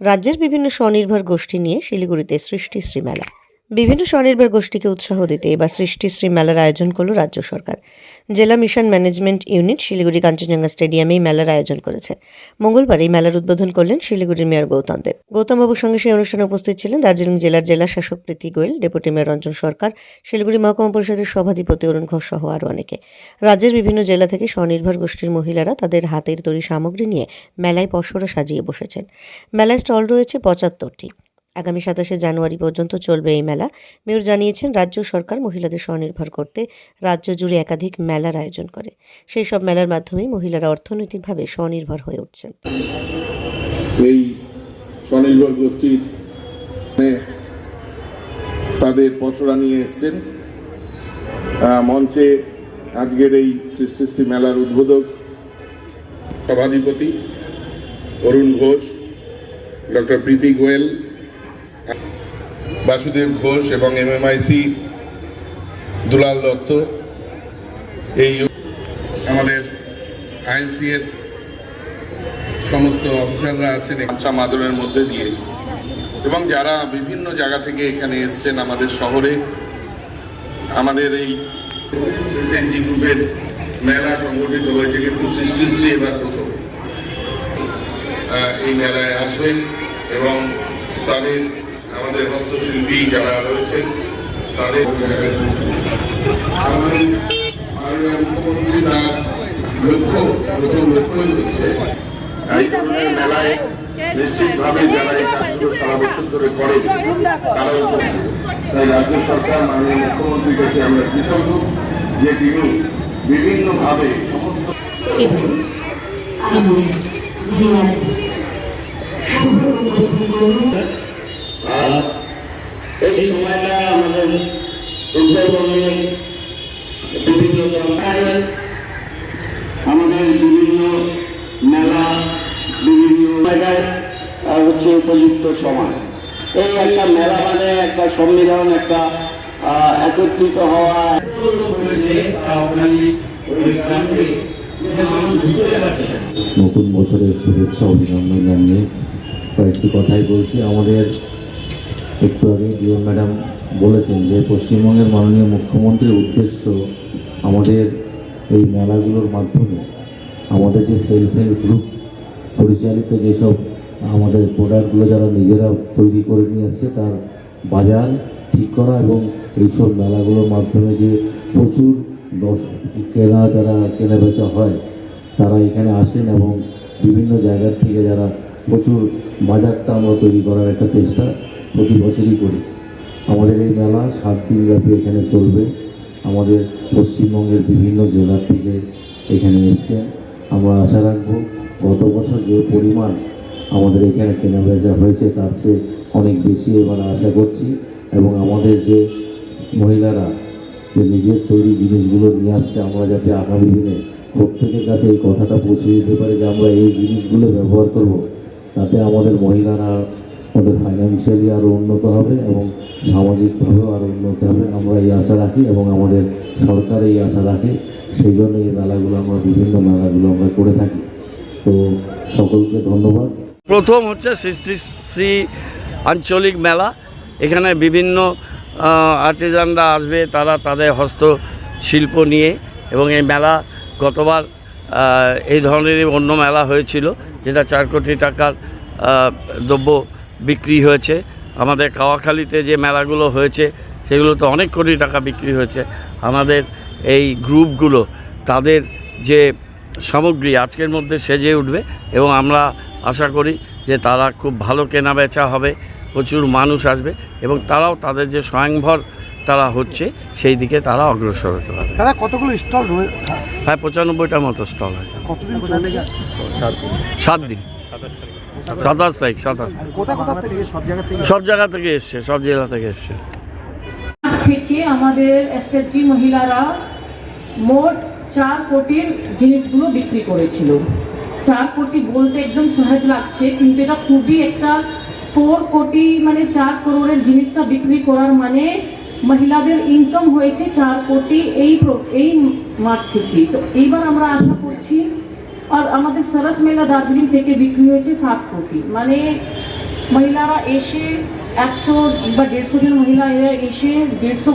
রাজ্যের বিভিন্ন স্বনির্ভর গোষ্ঠী নিয়ে শিলিগুড়িতে সৃষ্টি মেলা বিভিন্ন স্বনির্ভর গোষ্ঠীকে উৎসাহ দিতে এবার সৃষ্টিশ্রী মেলার আয়োজন করল রাজ্য সরকার। জেলা mission management unit Siliguri Kanchenjunga স্টেডিয়ামে এই মেলার আয়োজন করেছে। মঙ্গলবার এই মেলার উদ্বোধন করলেন শিলিগুড়ির মেয়র গৌতম দেব। গৌতমবাবুর সঙ্গে সেই অনুষ্ঠানে উপস্থিত ছিলেন দার্জিলিং জেলার জেলা শাসক প্রীতি গোয়েল, ডেপুটি মেয়র রঞ্জন সরকার, শিলিগুড়ি মহকুমা পরিষদের সভাধিপতি অরুণ ঘোষ সহ আরও অনেকে। রাজ্যের বিভিন্ন জেলা থেকে স্বনির্ভর গোষ্ঠীর মহিলারা তাদের হাতের তৈরি সামগ্রী নিয়ে মেলায় পসরা সাজিয়ে বসেছেন। মেলায় স্টল রয়েছে পঁচাত্তরটি। আগামী সাতাশে জানুয়ারি পর্যন্ত চলবে এই মেলা। মেয়র জানিয়েছেন, রাজ্য সরকার মহিলাদের স্বনির্ভর করতে রাজ্য জুড়ে একাধিক মেলার আয়োজন করে। সেই সব মেলার মাধ্যমেই মহিলারা অর্থনৈতিকভাবে স্বনির্ভর হয়ে উঠছেন। এই স্বনির্ভর গোষ্ঠীর মানে তাদের পসরা নিয়ে এসছেন। মঞ্চে আজকের এই সৃষ্টিশ্রী মেলার উদ্বোধক সভাধিপতি অরুণ ঘোষ, ডক্টর প্রীতি গোয়েল বাসুদেব ঘোষ এবং এমএমআইসি দুলাল দত্ত। এই আমাদের আইএনসি এর সমস্ত অফিসাররা আছেন মাদনের মধ্যে দিয়ে। এবং যারা বিভিন্ন জায়গা থেকে এখানে এসছেন আমাদের শহরে, আমাদের এই এসএনজি গ্রুপের মেলা সংগঠিত হয়েছে, কিন্তু সৃষ্টিশ্রী এবার প্রথম। এই মেলায় আসবেন এবং তাদের আমাদের হস্তশিল্পী যারা রয়েছেন, তাদের মুখ্যমন্ত্রী তার লক্ষ্য, প্রথম লক্ষ্যই হচ্ছে নিশ্চিতভাবে যারা এই কাজগুলো বছর ধরে করেন, তারা। তাই সরকার, মাননীয় মুখ্যমন্ত্রীর কাছে আমরা কৃতজ্ঞ যে তিনি বিভিন্নভাবে সমস্ত এই সময়টা আমাদের উত্তরবঙ্গে বিভিন্ন জনকারের আমাদের বিভিন্ন মেলা, বিভিন্ন জায়গায় হচ্ছে উপযুক্ত সময়। এই একটা মেলা মানে একটা সম্মিলন, একটা একত্রিত হওয়া। নতুন বছরের শুভেচ্ছা, অভিনন্দন জানিয়ে কয়েকটি কথাই বলছি। আমাদের একটু আগে ডিও ম্যাডাম বলেছেন যে পশ্চিমবঙ্গের মাননীয় মুখ্যমন্ত্রীর উদ্দেশ্য আমাদের এই মেলাগুলোর মাধ্যমে আমাদের যে সেলফ হেল্প গ্রুপ পরিচালিত যেসব আমাদের প্রোডাক্টগুলো যারা নিজেরা তৈরি করে নিয়ে আসছে, তার বাজার ঠিক করা এবং এইসব মেলাগুলোর মাধ্যমে যে প্রচুর দশ কেনা, যারা কেনা বেচা হয়, তারা এখানে আসেন এবং বিভিন্ন জায়গার থেকে যারা প্রচুর বাজারটা আমরা তৈরি করার একটা চেষ্টা প্রতি বছরই করি। আমাদের এই মেলা সাত দিন ব্যাপী এখানে চলবে। আমাদের পশ্চিমবঙ্গের বিভিন্ন জেলার থেকে এখানে এসছেন আমরা আশা রাখব গত বছর যে পরিমাণ আমাদের এখানে কেনা বেচা হয়েছে তার চেয়ে অনেক বেশি এবার আশা করছি এবং আমাদের যে মহিলারা যে নিজের তৈরি জিনিসগুলো নিয়ে আসছে, আমরা যাতে আগামী দিনে প্রত্যেকের কাছে এই কথাটা পৌঁছে দিতে পারি যে আমরা এই জিনিসগুলো ব্যবহার করব, তাতে আমাদের মহিলারা আমাদের ফাইন্যান্সিয়ালি আরও উন্নত হবে এবং সামাজিকভাবেও আরও উন্নত হবে। আমরা এই আশা রাখি এবং আমাদের সরকার এই আশা রাখে। সেই জন্য এই মেলাগুলো আমরা, বিভিন্ন মেলাগুলো আমরা করে থাকি। তো সকলকে ধন্যবাদ। প্রথম হচ্ছে সৃষ্টি শ্রী আঞ্চলিক মেলা। এখানে বিভিন্ন আর্টিজানরা আসবে, তারা তাদের হস্তশিল্প নিয়ে এবং এই মেলা গতবার এই ধরনেরই অন্য মেলা হয়েছিল, যেটা চার কোটি টাকার দ্রব্য বিক্রি হয়েছে। আমাদের কাওয়াখালীতে যে মেলাগুলো হয়েছে সেগুলোতে অনেক কোটি টাকা বিক্রি হয়েছে। আমাদের এই গ্রুপগুলো তাদের যে সামগ্রী আজকের মধ্যে সেজে উঠবে এবং আমরা আশা করি যে তারা খুব ভালো কেনা বেচা হবে প্রচুর মানুষ আসবে এবং তারাও তাদের যে স্বয়ংভর তারা হচ্ছে সেই দিকে তারা অগ্রসর হতে পারবে। দাদা কতগুলো স্টল হ্যাঁ পঁচানব্বইটার মতো স্টল আছে। কতদিন চলবে? সাত দিন। সাতাশ তারিখ। সাতাশ তারিখ কোথা কোথা সব জায়গা থেকে? সব জায়গা থেকে এসছে সব জেলা থেকে এসছে। থেকে আমাদের এসএসজি মহিলারা মোট চার কোটির জিনিসগুলো বিক্রি করেছিল। চার কোটি বলতে একদম সহজ লাগছে কিন্তু এটা খুবই একটা ফোর কোটি মানে চার করোড়ের জিনিসটা বিক্রি করার মানে মহিলাদের ইনকাম হয়েছে চার কোটি এই এই মাঠ থেকে তো এইবার আমরা আশা করছি আর আমাদের সরস মেলা দার্জিলিং থেকে বিক্রি হয়েছে সাত কোটি। মানে মহিলারা এসে একশো বা দেড়শো জন মহিলা এসে দেড়শো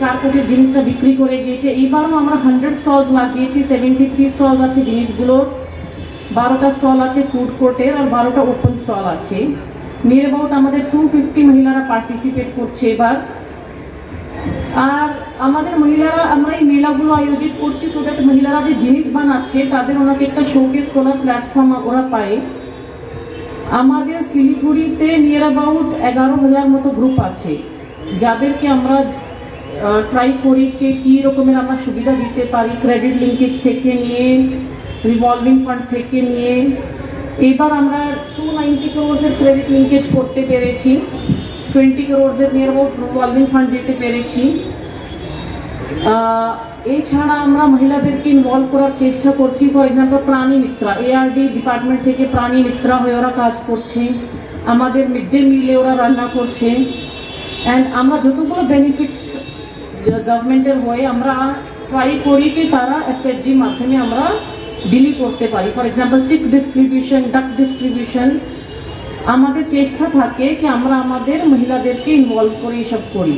চার কোটির জিনিসটা বিক্রি করে গিয়েছে। এইবারও আমরা হান্ড্রেড স্টলস লাগিয়েছি সেভেন্টি থ্রি স্টলস আছে জিনিসগুলোর বারোটা স্টল আছে ফুড কোর্টের আর বারোটা ওপেন স্টল আছে। অ্যাবাউট আমাদের টু ফিফটি মহিলারা পার্টিসিপেট করছে এবার। আর আমাদের মহিলারা, আমরা এই মেলাগুলো আয়োজিত করছি সো দ্যাট মহিলারা যে জিনিস বানাচ্ছে, তাদের ওনাকে একটা শোকেস করার প্ল্যাটফর্ম ওরা পায়। আমাদের শিলিগুড়িতে নিয়ার অ্যাবাউট এগারো হাজার মতো গ্রুপ আছে। যাদেরকে আমরা ট্রাই করি কে কী রকমের আমরা সুবিধা দিতে পারি ক্রেডিট লিঙ্কেজ থেকে নিয়ে রিভলভিং ফান্ড থেকে নিয়ে। এবার আমরা টু নাইনটি ক্রোর্সের ক্রেডিট লিঙ্কেজ করতে পেরেছি। টোয়েন্টি ক্রোর্সের অ্যাবাউট রিভলভিং ফান্ড দিতে পেরেছি। এছাড়া আমরা মহিলাদেরকে ইনভলভ করার চেষ্টা করছি। ফর এক্সাম্পল প্রাণী মিত্রা এআরডি ডিপার্টমেন্ট থেকে প্রাণী মিত্রা হয়ে ওরা কাজ করছে। আমাদের মিড ডে মিলে ওরা রান্না করছে। অ্যান্ড আমরা যতগুলো বেনিফিট গভর্নমেন্টের হয়ে আমরা ট্রাই করি কি তারা এসএসজি মাধ্যমে আমরা ডিলি করতে পারি। For example chick distribution duck distribution আমাদের চেষ্টা থাকে কি আমরা আমাদের মহিলাদেরকে ইনভলভ করে এসব করি।